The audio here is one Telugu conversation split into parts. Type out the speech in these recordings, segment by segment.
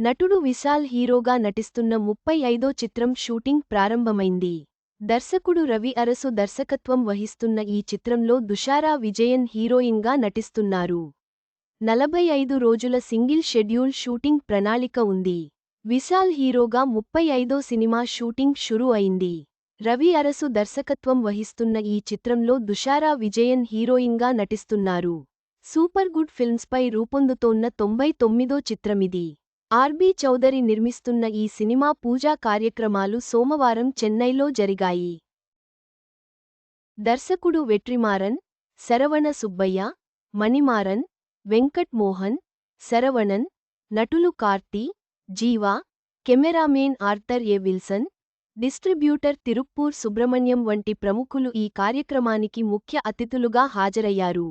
నటుడు విశాల్ హీరోగా నటిస్తున్న ముప్పై ఐదో చిత్రం షూటింగ్ ప్రారంభమైంది. దర్శకుడు రవి అరసు దర్శకత్వం వహిస్తున్న ఈ చిత్రంలో దుషారా విజయన్ హీరోయిన్గా నటిస్తున్నారు. నలభై ఐదు రోజుల సింగిల్ షెడ్యూల్ షూటింగ్ ప్రణాళిక ఉంది. విశాల్ హీరోగా ముప్పై ఐదో సినిమా షూటింగ్ షురు అయింది. రవి అరసు దర్శకత్వం వహిస్తున్న ఈ చిత్రంలో దుషారా విజయన్ హీరోయిన్గా నటిస్తున్నారు. సూపర్ గుడ్ ఫిల్మ్స్పై రూపొందుతోన్న తొంభై తొమ్మిదో చిత్రమిది. ఆర్బీ చౌదరి నిర్మిస్తున్న ఈ సినిమా పూజా కార్యక్రమాలు సోమవారం చెన్నైలో జరిగాయి. దర్శకుడు వెట్రిమారన్ శరవణ సుబ్బయ్య మణిమారన్ వెంకట్ మోహన్ శరవణన్ నటులు Karthi Jiiva cameraman Arthur A Wilson distributor Tiruppur Subrahmanyam వంటి ప్రముఖులు ఈ కార్యక్రమానికి ముఖ్య అతిథులుగా హాజరయ్యారు.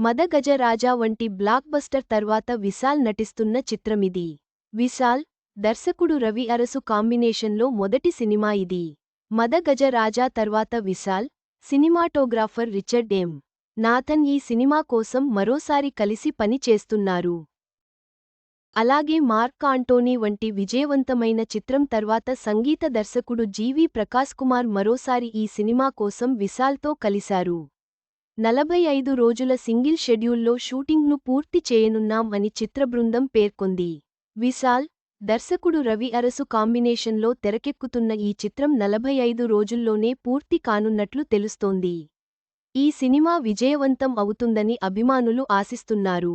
మదగజరాజా వంటి బ్లాక్బస్టర్ తర్వాత విశాల్ నటిస్తున్న చిత్రమిది. విశాల్ దర్శకుడు రవి అరసు కాంబినేషన్లో మొదటి సినిమా ఇది. మదగజరాజా తర్వాత Vishal cinematographer Richard M. Nathan ఈ సినిమా కోసం మరోసారి కలిసి పని చేస్తున్నారు. అలాగే మార్క్ ఆంటోనీ వంటి విజయవంతమైన చిత్రం తర్వాత సంగీత దర్శకుడు జీవి ప్రకాశ్ కుమార్ మరోసారి ఈ సినిమా కోసం విశాల్తో కలిశారు. నలభై ఐదు రోజుల సింగిల్ షెడ్యూల్లో షూటింగ్ను పూర్తి చేయనున్నాం అని చిత్రబృందం పేర్కొంది. విశాల్ దర్శకుడు రవి అరసు కాంబినేషన్లో తెరకెక్కుతున్న ఈ చిత్రం నలభై ఐదు రోజుల్లోనే పూర్తి కానున్నట్లు తెలుస్తోంది. ఈ సినిమా విజయవంతం అవుతుందని అభిమానులు ఆశిస్తున్నారు.